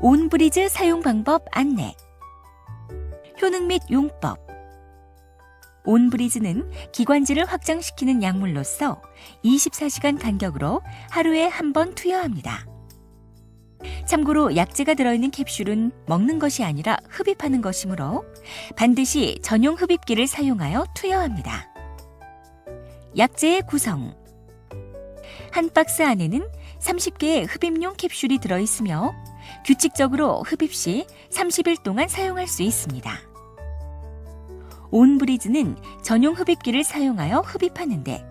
온브리즈 사용 방법 안내. 효능 및 용법. 온브리즈는 기관지를 확장시키는 약물로서 24시간 간격으로 하루에 한 번 투여합니다. 참고로 약재가 들어있는 캡슐은 먹는 것이 아니라 흡입하는 것이므로 반드시 전용 흡입기를 사용하여 투여합니다. 약재의 구성. 한 박스 안에는 30개의 흡입용 캡슐이 들어있으며 규칙적으로 흡입 시 30일 동안 사용할 수 있습니다. 온브리즈는 전용 흡입기를 사용하여 흡입하는데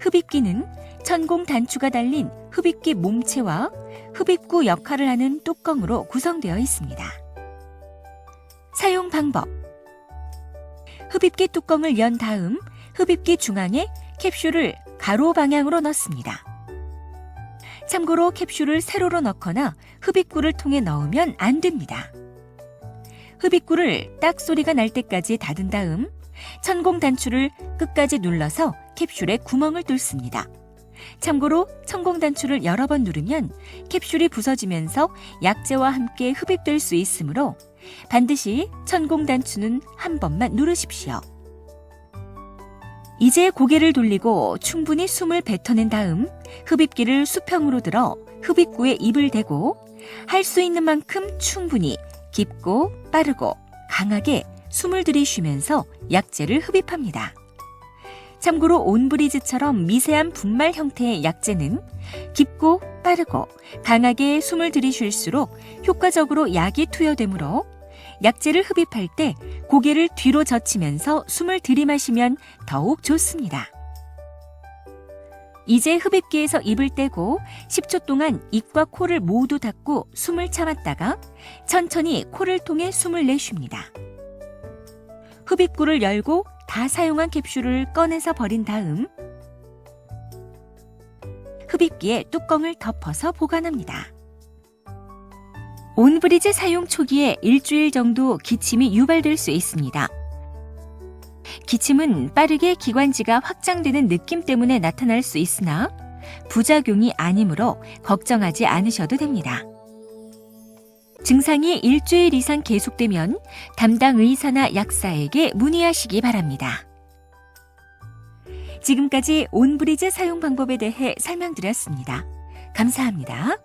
흡입기는 천공 단추가 달린 흡입기 몸체와 흡입구 역할을 하는 뚜껑으로 구성되어 있습니다. 사용 방법 흡입기 뚜껑을 연 다음 흡입기 중앙에 캡슐을 가로 방향으로 넣습니다. 참고로 캡슐을 세로로 넣거나 흡입구를 통해 넣으면 안 됩니다. 흡입구를 딱 소리가 날 때까지 닫은 다음 천공 단추를 끝까지 눌러서 캡슐에 구멍을 뚫습니다. 참고로 천공 단추를 여러 번 누르면 캡슐이 부서지면서 약재와 함께 흡입될 수 있으므로 반드시 천공 단추는 한 번만 누르십시오. 이제 고개를 돌리고 충분히 숨을 뱉어낸 다음 흡입기를 수평으로 들어 흡입구에 입을 대고 할 수 있는 만큼 충분히 깊고 빠르고 강하게 숨을 들이쉬면서 약재를 흡입합니다. 참고로 온브리즈처럼 미세한 분말 형태의 약재는 깊고 빠르고 강하게 숨을 들이쉴수록 효과적으로 약이 투여되므로 약재를 흡입할 때 고개를 뒤로 젖히면서 숨을 들이마시면 더욱 좋습니다. 이제 흡입기에서 입을 떼고 10초 동안 입과 코를 모두 닫고 숨을 참았다가 천천히 코를 통해 숨을 내쉽니다. 흡입구를 열고 다 사용한 캡슐을 꺼내서 버린 다음 흡입기에 뚜껑을 덮어서 보관합니다. 온브리즈 사용 초기에 일주일 정도 기침이 유발될 수 있습니다. 기침은 빠르게 기관지가 확장되는 느낌 때문에 나타날 수 있으나 부작용이 아니므로 걱정하지 않으셔도 됩니다. 증상이 일주일 이상 계속되면 담당 의사나 약사에게 문의하시기 바랍니다. 지금까지 온브리즈 사용 방법에 대해 설명드렸습니다. 감사합니다.